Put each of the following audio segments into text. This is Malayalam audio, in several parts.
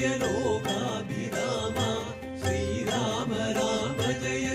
രാമ ജയ ലോകാഭിരാമ ശ്രീരാമ രാമ ജയ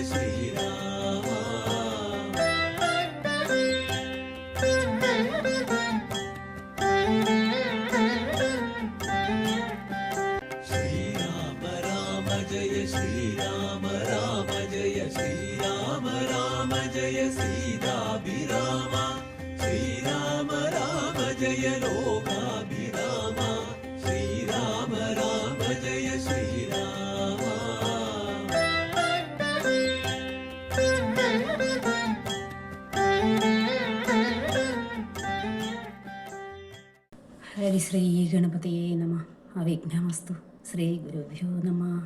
ഗണപതിയെ നമ. അവിഘ്നമസ്തു. ശ്രീ ഗുരുഭ്യോ നമ.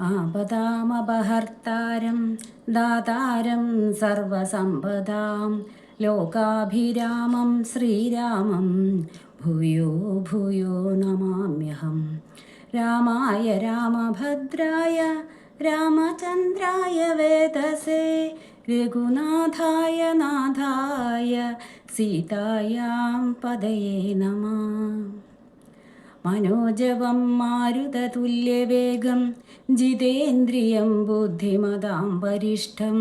ആപദാമപഹർത്താരം ദാതാരം സർവസമ്പദാം ലോകാഭിരാമം ശ്രീരാമം. ഭൂയോ ഭൂയോ നമാമ്യഹം. രാമായ രാമഭദ്രായ രാമചന്ദ്രായ വേദസേ രഘുനാഥായ നാഥായ സീതായാം പദയേ നമ മനോജവം മാരുതതുല്യവേഗം ജിതേന്ദ്രിയം ബുദ്ധിമതാം വരിഷ്ഠം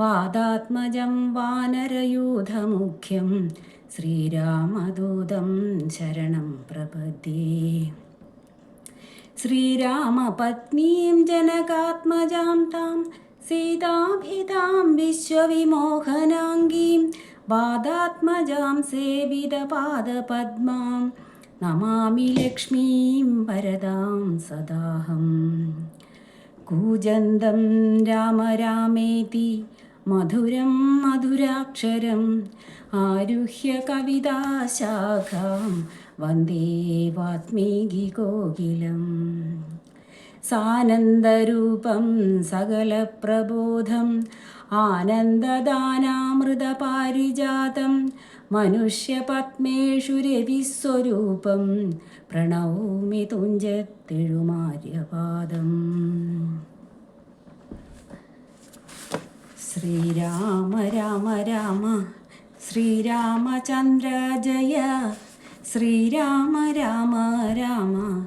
വാദാത്മജം വാനരയൂഥമുഖ്യം ശ്രീരാമദൂതം ശരണം പ്രപദ്യേ ശ്രീരാമപത്നീം ജനകാത്മജാം താം സീതാഭിതാം വിശ്വവിമോഹനാംഗീം വാദാത്മജാം സേവിതപാദപദ്മാം നമാമി ലക്ഷ്മീം വരദാം സദാഹം. കൂജന്തം രാമ രാമേതി മധുരം മധുരാക്ഷരം ആരുഹ്യ കവിതാശാഖാം വന്ദേ വാത്മീകികോകിലം സാനന്ദരൂപം സകലപ്രബോധം ആനന്ദദാനാമൃതപാരിജാതം. മനുഷ്യപത്മേഷു രവിസ്വരൂപം. പ്രണൗമി തുഞ്ചത്തെഴുമാര്യപാദം. ശ്രീരാമ രാമ രാമ ശ്രീരാമചന്ദ്ര ജയ. ശ്രീരാമ രാമ രാമ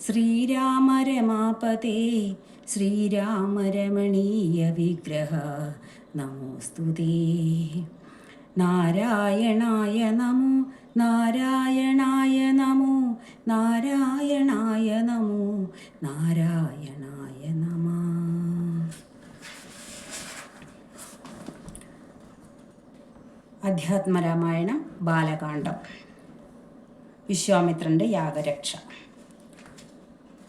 ശ്രീരാമ രമാപതേ ശ്രീരാമ വിഗ്രഹ നമോസ്തുതേ. നാരായണായ നമോ നാരായണായ നമോ നാരായണായ നമോ നാരായണായ നമ. അധ്യാത്മരാമായണം ബാലകാണ്ഡം വിശ്വാമിത്രന്റെ യാഗരക്ഷ.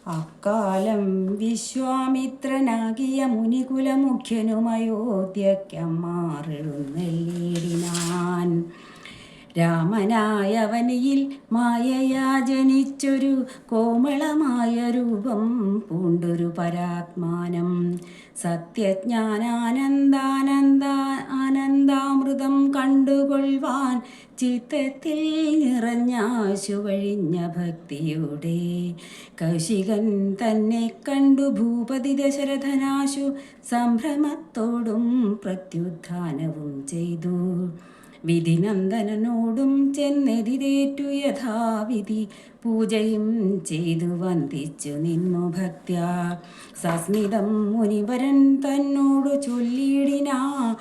അക്കാലം വിശ്വാമിത്രനാകിയ മുനികുലമുഖ്യനുമയോധ്യക്കമ്മാറെഴുന്നള്ളിയിടിനാൻ രാമനായ വനിയിൽ മായയാ ജനിച്ചൊരു കോമളമായ രൂപം പൂണ്ടൊരു പരാത്മാനം. സത്യജ്ഞാനാനന്ദാനന്ദ ആനന്ദാമൃതം കണ്ടുകൊള്ളുവാൻ ചിത്തത്തിൽ നിറഞ്ഞാശു വഴിഞ്ഞ ഭക്തിയോടെ കൗശികൻ തന്നെ കണ്ടു ഭൂപതി ദശരഥനാശു സംഭ്രമത്തോടും പ്രത്യുത്ഥാനവും ചെയ്തു. വിധിനന്ദനനോടും ചെന്നെതിരേറ്റു യഥാവിധി പൂജയും ചെയ്തു വന്ദിച്ചു നിന്നു ഭക്ത്യ. സസ്മിതം മുനിവരൻ തന്നോടു ചൊല്ലിയിടിനാ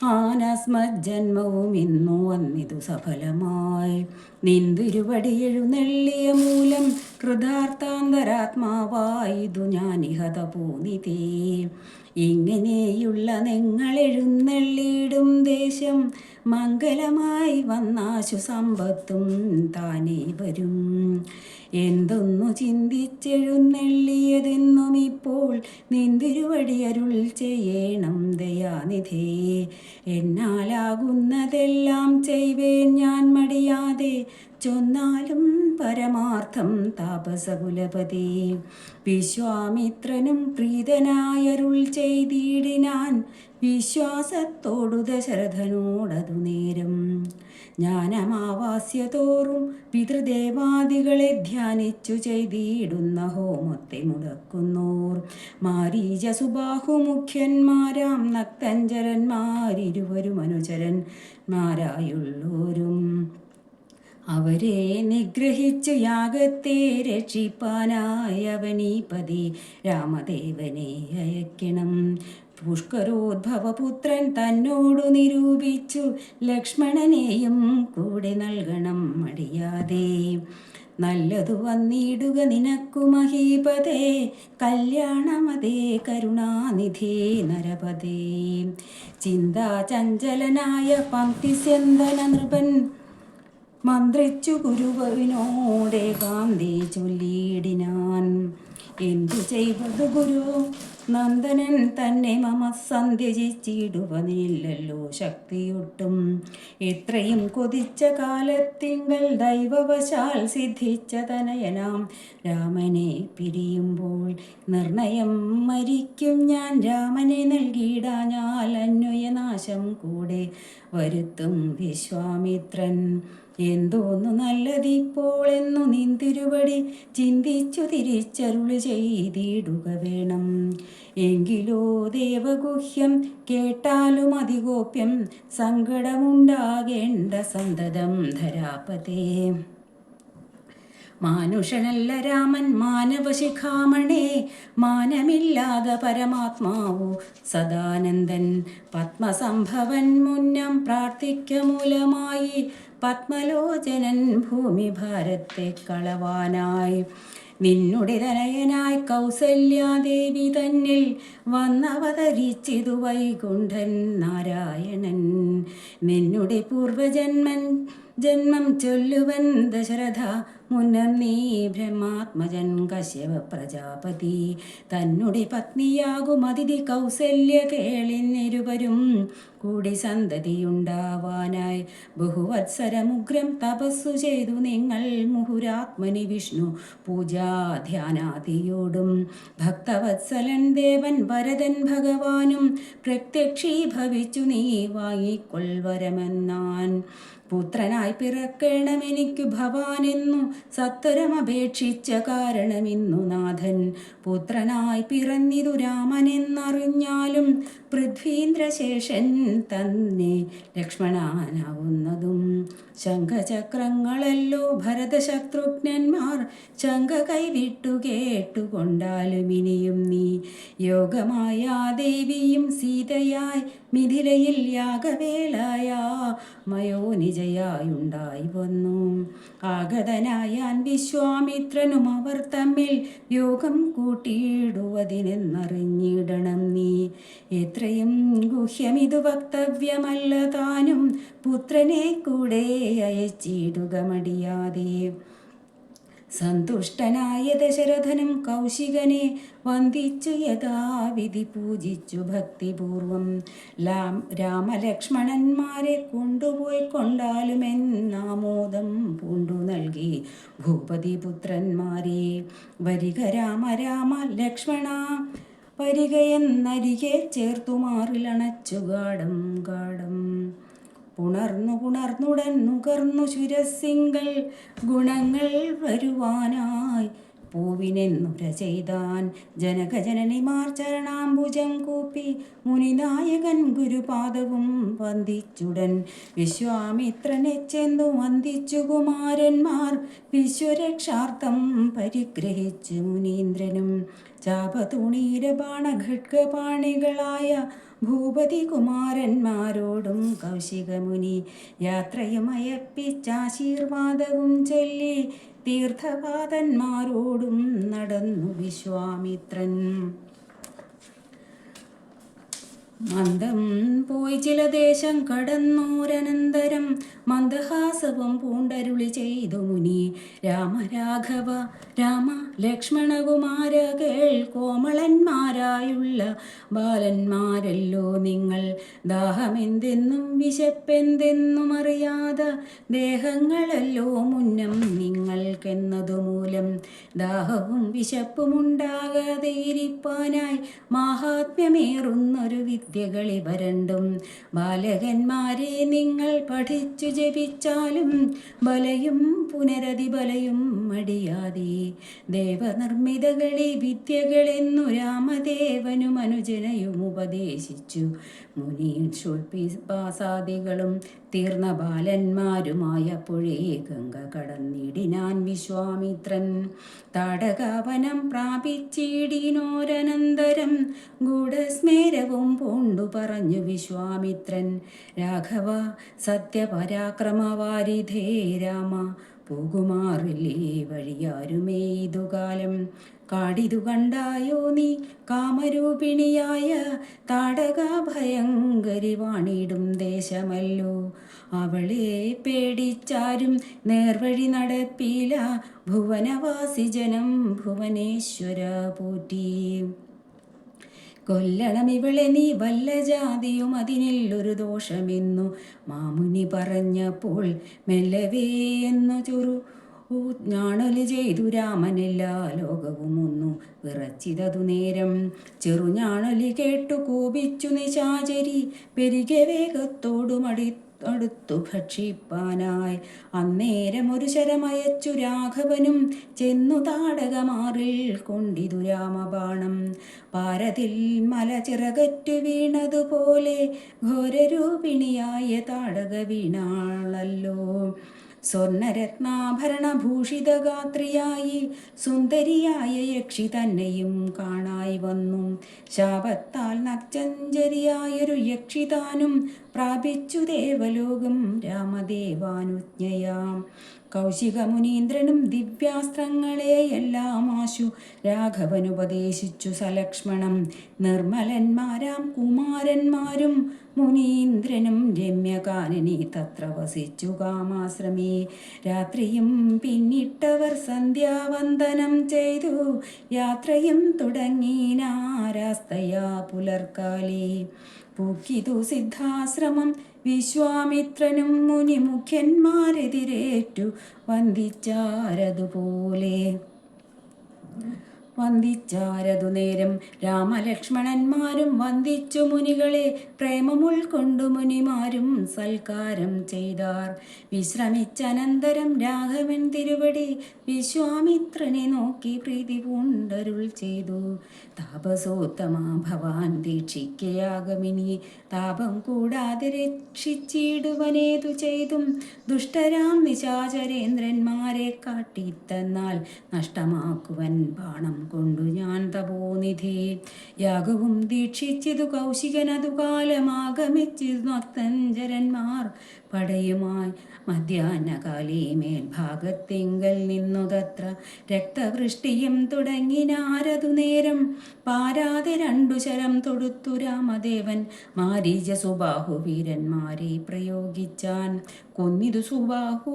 ആനസ്മജ്ജന്മവും ഇന്നു വന്നിതു സഫലമായി. നിന്തിരുവടി എഴുന്നള്ളിയ മൂലം കൃതാർത്ഥാന്തരാത്മാവായിതു ഞാനിഹത പൂനിതേ ഇങ്ങനെയുള്ള നിങ്ങളെഴുന്നള്ളിയിടും ദേശം മംഗലമായി വന്നാശു സമ്പത്തും താനേ വരും. എന്തൊന്നു ചിന്തിച്ചെഴുന്നള്ളിയതെന്നും ഇപ്പോൾ നിന്തിരുവടി അരുൾ ചെയ്യണം ദയാനിധേ. എന്നാലാകുന്നതെല്ലാം ചെയ്വേൻ ഞാൻ മടിയാതെ ചൊന്നാലും പരമാർത്ഥം താപസകുലപതി. വിശ്വാമിത്രനും പ്രീതനായരുൾ ചെയ്തിടിനാൻ വിശ്വാസത്തോടു ദശരഥനോടതു നേരം. ജ്ഞാനമാവാസ്യതോറും പിതൃദേവാദികളെ ധ്യാനിച്ചു ചെയ്തിടുന്ന ഹോമത്തെ മുടക്കുന്നോർ. മാരീച സുബാഹു മുഖ്യന്മാരാം നക്തഞ്ചരന്മാരിരുവരും അനുചരന്മാരായുള്ളോരും. അവരെ നിഗ്രഹിച്ചു യാഗത്തെ രക്ഷിപ്പാനായവനീ പതി രാമദേവനെ അയക്കണം. പുഷ്കരോദ്ഭവപുത്രൻ തന്നോടു നിരൂപിച്ചു. ലക്ഷ്മണനെയും കൂടെ നൽകണം മടിയാതെ. നല്ലതു വന്നിടുക നിനക്കു മഹീപതേ. കല്യാണമതേ കരുണാനിധി നരപതേ. ചിന്താചഞ്ചലനായ പങ്ക്തിസ്യന്തന നൃപൻ മന്ത്രിച്ചു ഗുരുവിനോടെ കാന്തി ചൊല്ലിയിടിനാൻ. എന്തു ചെയ്തത് ഗുരു? നന്ദനൻ തന്നെ മമ സന്ധ്യജിച്ചിടുവനില്ലല്ലോ ശക്തിയൊട്ടും. ഇത്രയും കൊതിച്ച കാലത്തിങ്കൾ ദൈവവശാൽ സിദ്ധിച്ച തനയനാം രാമനെ പിരിയുമ്പോൾ നിർണയം മരിക്കും ഞാൻ. രാമനെ നൽകിയിടാഞ്ഞാൽ അന്വയനാശം കൂടെ വരുത്തും വിശ്വാമിത്രൻ. എന്തോന്നു നല്ലതിപ്പോൾ എന്നു നിന്തിരുവടി ചിന്തിച്ചു തിരിച്ചരുൾ ചെയ്തിടുക വേണം. എങ്കിലോ ദേവഗുഹ്യം കേട്ടാലും അതിഗോപ്യം സങ്കടമുണ്ടാകേണ്ട സന്തതം ധരാപതേ. മാനുഷനല്ല രാമൻ മാനവശിഖാമണേ മാനമില്ലാതെ പരമാത്മാവു സദാനന്ദൻ. പത്മസംഭവൻ മുന്നം പ്രാർത്ഥിക്ക മൂലമായി പത്മലോചനൻ ഭൂമി ഭാരത്തെ കളവാനായി. നിന്നുടെ തനയനായി കൗസല്യാദേവി തന്നിൽ വന്നവതരിച്ചിതു വൈകുണ്ഠൻ നാരായണൻ. നിന്നുടെ പൂർവജന്മൻ ജന്മം ചൊല്ലുവൻ ദശരഥ മുന്നം നീ ബ്രഹ്മാത്മജൻ കശ്യപ പ്രജാപതി. തന്നുടി പത്നിയാകും അതിഥി കൗസല്യ കേളിന്നിരുവരും. കൂടി സന്തതിയുണ്ടാവാനായി ബഹുവത്സരമുഗ്രം തപസ്സു ചെയ്തു നിങ്ങൾ മുഹുരാത്മനി വിഷ്ണു പൂജാധ്യാനാദിയോടും. ഭക്തവത്സലൻ ദേവൻ വരദൻ ഭഗവാനും പ്രത്യക്ഷീഭവിച്ചു നീ വാങ്ങിക്കൊൾവരമെന്നാൻ പുത്രനായി പിറക്കണമെനിക്കു ഭവാനെന്നു സത്വരമപേക്ഷിച്ച കാരണമിന്നു നാഥൻ. പുത്രനായി പിറന്നിതു രാമനെന്നറിഞ്ഞാലും പൃഥ്വീന്ദ്രശേഷൻ തന്നെ ലക്ഷ്മണനാവുന്നതും ശംഖചക്രങ്ങളല്ലോ ഭരതശത്രുഘ്നന്മാർ ശംഖ കൈവിട്ടു കേട്ടുകൊണ്ടാലും ഇനിയും നീ യോഗമായ ദേവിയും സീതയായി മിഥിലയിൽ യാഗവേളായ മയോനിജയായുണ്ടായി വന്നു. ആഗതനായാൻ വിശ്വാമിത്രനും അവർ തമ്മിൽ യോഗം കൂട്ടിയിടുവതിനെന്നറിഞ്ഞിടണം നീ. എത്രയും ഗുഹ്യമിതു വക്തവ്യമല്ല താനും പുത്രനെ കൂടെ അയച്ചിടുക മടിയാതെ. സന്തുഷ്ടനായ ദശരഥനും കൗശികനെ വന്ദിച്ചു യഥാവിധി പൂജിച്ചു ഭക്തിപൂർവം. ലാം രാമലക്ഷ്മണന്മാരെ കൊണ്ടുപോയി കൊണ്ടാലുമെന്നാമോദം പൂണ്ടു നൽകി ഭൂപതി പുത്രന്മാരെ വരിക രാമ രാമ ലക്ഷ്മണ വരികയെന്നരികെ ചേർത്തുമാറിലണച്ചു ഗാഠം ഗാഠം. ഉണർന്നു ഉണർന്നുടൻ നുകർന്നു ശുരസിങ്കൾ ഗുണങ്ങൾ വരുവാനായി. പൂവിനെന്നുര ചെയ്താൻ ജനകജനനിമാർ ചരണാംബുജം കൂപ്പി മുനിനായകൻ ഗുരുപാദവും വന്ദിച്ചുടൻ. വിശ്വാമിത്രനെ ചെന്നു വന്ദിച്ചു കുമാരന്മാർ വിശ്വരക്ഷാർത്ഥം പരിഗ്രഹിച്ചു മുനീന്ദ്രനും ചാപതുണീരബാണഘഡ്ഗപാണികളായ ഭൂപതി കുമാരന്മാരോടും കൗശികമുനി യാത്രയും അയപ്പിച്ചാശീർവാദവും ചൊല്ലി തീർത്ഥപാതന്മാരോടും നടന്നു വിശ്വാമിത്രൻ. മന്ദം പോയി ചില ദേശം കടന്നോരനന്തരം മന്ദഹാസവും പൂണ്ടരുളി ചെയ്തു മുനി. രാമരാഘവ രാമ ലക്ഷ്മണകുമാര കേൾ കോമളന്മാരായുള്ള ബാലന്മാരല്ലോ നിങ്ങൾ. ദാഹമെന്തെന്നും വിശപ്പെന്തെന്നും അറിയാതെ ദേഹങ്ങളല്ലോ മുന്നം നിങ്ങൾക്കെന്നതുമൂലം. ദാഹവും വിശപ്പുമുണ്ടാകാതെ ഇരിപ്പാനായി മാഹാത്മ്യമേറുന്നൊരു വിദ്യകളി വരണ്ടും ബാലകന്മാരെ നിങ്ങൾ പഠിച്ചു ജപിച്ചാലും ബലയും പുനരതിബലയും മടിയാതെ ദേവനിർമ്മിതകളി വിദ്യകളെന്നു രാമദേവനും അനുജനയും ഉപദേശിച്ചു. മുനി ശുൽപിപാസാദികളും തീർന്ന പുഴയെ ഗംഗ കടന്നിടിനാൻ വിശ്വാമിത്രൻ. തടകവനം പ്രാപിച്ചിടിനോരനന്തരം ഗൂഢസ്മേരവും പൂണ്ടു പറഞ്ഞു വിശ്വാമിത്രൻ. രാഘവ സത്യപരാക്രമവാരിധേ രാമ പോകുമാറില്ലേ വഴിയാരുമേ ഇതുകാലം? കാടിതു കണ്ടായോ നീ? കാമരൂപിണിയായ താടക ഭയങ്കരി വാണിടും ദേശമല്ലോ. അവളെ പേടിച്ചാരും നേർവഴി നടപ്പില ഭുവനവാസി ജനം ഭുവനേശ്വര പോറ്റി. കൊല്ലണം ഇവളെ നീ വല്ല ജാതിയും അതിനില്ലൊരു ദോഷമെന്നു മാമുനി പറഞ്ഞപ്പോൾ മെല്ലവേ എന്നു ചുറു ഞാണൽ ചെയ്തു രാമനെല്ലാ ലോകവും ഒന്നു വിറച്ചിതതു നേരം. ചെറുഞാണലി കേട്ടു കൂപിച്ചു നിശാചരി പെരികെ വേഗത്തോടു മടി അടുത്തു ഭക്ഷിപ്പാനായി. അന്നേരം ഒരു ശരമയച്ചു രാഘവനും ചെന്നു താടകമാറിൽ കൊണ്ടിതു രാമബാണം. പാരതിൽ മല ചിറകറ്റു വീണതുപോലെ ഘോരരൂപിണിയായ താടക വീണാളല്ലോ. സ്വർണരത്നാഭരണഭൂഷിതഗാത്രിയായി സുന്ദരിയായ യക്ഷി തന്നെയും കാണായി വന്നു. ശാപത്താൽ നക്ചഞ്ചരിയായൊരു യക്ഷി താനും പ്രാപിച്ചു ദേവലോകം രാമദേവാനുജ്ഞയാം. കൗശിക മുനീന്ദ്രനും ദിവ്യാസ്ത്രങ്ങളെ എല്ലാം ആശു. രാഘവനുപദേശിച്ചു സലക്ഷ്മണം. നിർമ്മലന്മാരാം കുമാരന്മാരും മുനീന്ദ്രനും രമ്യകാനനി തത്ര വസിച്ചു കാമാശ്രമേ. രാത്രിയും പിന്നിട്ടവർ സന്ധ്യാവന്ദനം ചെയ്തു. യാത്രയും തുടങ്ങി നാരാസ്തയാ പുലർക്കാലേ പൂക്കിതു സിദ്ധാശ്രമം. വിശ്വാമിത്രനും മുനിമുഖ്യന്മാരെതിരേറ്റു വന്ദിച്ചാരതുപോലെ. വന്ദിച്ചാരതു നേരം രാമലക്ഷ്മണന്മാരും വന്ദിച്ചു മുനികളെ പ്രേമം ഉൾക്കൊണ്ടു മുനിമാരും സൽക്കാരം ചെയ്താർ. വിശ്രമിച്ചനന്തരം രാഘവൻ തിരുവടി വിശ്വാമിത്രനെ നോക്കി പ്രീതി പൂണ്ടരുൾ ചെയ്തു. താപസോത്തമ ഭവാൻ ദീക്ഷിക്കയാകമിനി. താപം കൂടാതെ രക്ഷിച്ചിടുവനേതു ചെയ്തും. ദുഷ്ടരാം നിശാചരേന്ദ്രന്മാരെ കാട്ടിത്തന്നാൽ നഷ്ടമാക്കുവൻ ബാണം കൊണ്ടു ഞാൻ തപോനിധി. യാഗവും ദീക്ഷിച്ചതു കൗശികനതു കാലമാഗമിച്ചിതു നക്തഞ്ചരന്മാർ പടയുമായി മധ്യാഹ്നകാലി മേൽഭാഗത്തിങ്കൽ നിന്നുതത്ര രക്തവൃഷ്ടിയും തുടങ്ങിനാരതു നേരം പാരാതെ രണ്ടു ശരം തൊടുത്തു രാമദേവൻ മാരീജ സുബാഹു വീരന്മാരെ പ്രയോഗിച്ചാൻ. കൊന്നിതു സുബാഹു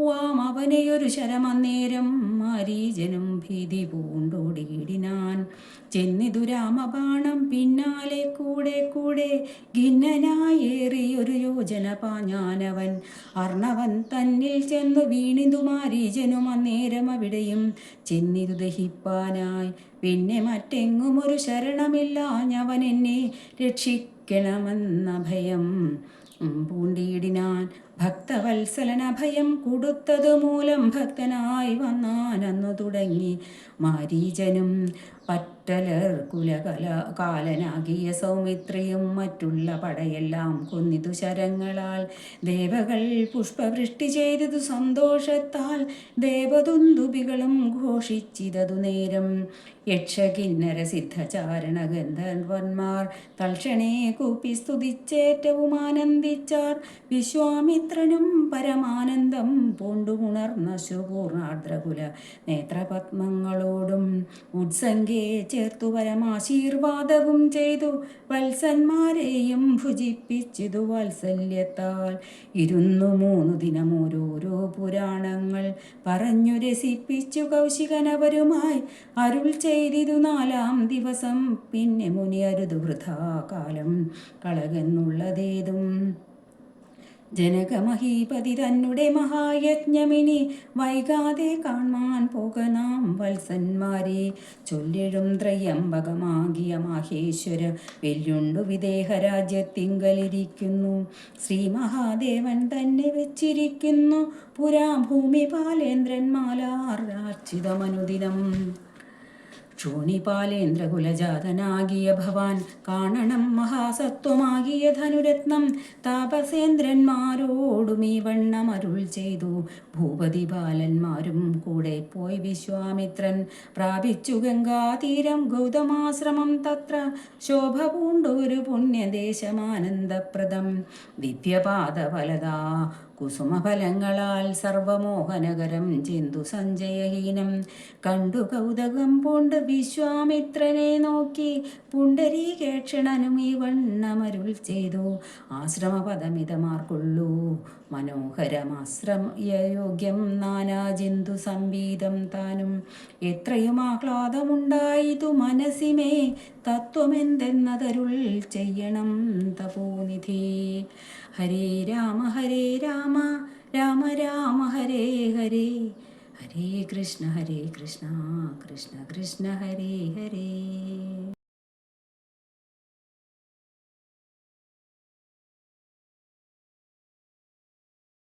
വാം അവനെയൊരു ശരമന്നേരം. മാരീജനും ഭീതി പൂണ്ടോടിയിടിനാൻ. ചെന്നിതു രാമബാണം പിന്നാലെ കൂടെ കൂടെ ഖിന്നനായേറിയൊരു യോജന പാഞ്ഞാനവൻ. അർണവൻ തന്നിൽ ചെന്നു വീണിതു മാരീജനും അന്നേരം അവിടെയും. ചെന്നിതു ദഹിപ്പാനായി. പിന്നെ മറ്റെങ്ങും ഒരു ശരണമില്ലാഞ്ഞവൻ എന്നെ രക്ഷിക്കണമെന്ന ഭയം പൂണ്ടിയിടിനാൻ. ഭക്തവത്സലന ഭയം കൊടുത്തതു മൂലം ഭക്തനായി വന്നാനന്നു തുടങ്ങി മാരീചനും പറ്റലർ കുലകല കാലനാകിയ സൗമിത്രയും മറ്റുള്ള പടയെല്ലാം കൊന്നിതു ശരങ്ങളാൽ. ദേവകൾ പുഷ്പവൃഷ്ടി ചെയ്തതു സന്തോഷത്താൽ ദേവതുന്തുപികളും ഘോഷിച്ചിതതു നേരം. യക്ഷകിന്നര സിദ്ധചാരണ ഗന്ധർവന്മാർ തൽക്ഷണേ കൂപ്പി സ്തുതിച്ചേറ്റവും ആനന്ദിച്ചാർ. വിശ്വാമിത്രനും പരമാനന്ദം പൂണ്ടുണർന്ന ശുപൂർണാർദ്രകുല നേത്രപത്മങ്ങളോടും ഉത്സംഗേ ചേർത്തു പരമാശീർവാദവും ചെയ്തു. വത്സന്മാരെയും ഭുജിപ്പിച്ചിതു വാത്സല്യത്താൽ. ഇരുന്നു മൂന്നു ദിനം ഓരോരോ പുരാണങ്ങൾ പറഞ്ഞു രസിപ്പിച്ചു കൗശികനവരുമായി അരുൾ ചെയ്തിതു നാലാം ദിവസം. പിന്നെ മുനി അരുതു വൃഥാകാലം കളകെന്നുള്ളതേതും. ജനകമഹീപതി തന്നെ മഹായജ്ഞമിനി വൈകാതെ കാണാൻ പോകനാം വത്സന്മാരെ. ചൊല്ലിഴും ത്രയംബകമാകിയ മാഹേശ്വര വെല്ലുണ്ടു വിദേഹ രാജ്യത്തിങ്കലിരിക്കുന്നു ശ്രീ മഹാദേവൻ തന്നെ വെച്ചിരിക്കുന്നു പുരാ ഭൂമി പാലേന്ദ്രന്മാലാർച്ചിതമനുദിനം ക്ഷോണിപാലേന്ദ്രകുലജാതനാകിയ ഭവാൻ കാണണം മഹാസത്വമാകിയ ധനുരത്നം. താപസേന്ദ്രന്മാരോടും ഈ വണ്ണം അരുൾ ചെയ്തു. ഭൂപതി ബാലന്മാരും കൂടെ പോയി വിശ്വാമിത്രൻ. പ്രാപിച്ചു ഗംഗാതീരം ഗൗതമാശ്രമം തത്ര. ശോഭ പൂണ്ടൊരു പുണ്യദേശമാനന്ദപ്രദം. ദിവ്യപാദഫലതാ കുസുമഫലങ്ങളാൽ സർവമോഹനകരം ചിന്തു സഞ്ജയഹീനം. കണ്ടു കൗതകം പൂണ്ട് വിശ്വാമിത്രനെ നോക്കി പുണ്ടരീകേക്ഷണനും ഈ വണ്ണമരുൾ ചെയ്തു. ആശ്രമപദമിതമാർക്കുള്ളൂ. മനോഹരമാശ്രമയോഗ്യം നാനാജന്തു സംവീതം താനും. എത്രയും ആഹ്ലാദമുണ്ടായിതു മനസ്സിമേ തത്വമെന്തെന്നതരുൾ ചെയ്യണം തപോനിധി. ഹരേ രാമ ഹരേ രാമ രാമ രാമ ഹരേ ഹരേ. ഹരേ കൃഷ്ണ ഹരേ കൃഷ്ണ കൃഷ്ണ കൃഷ്ണ ഹരേ ഹരേ.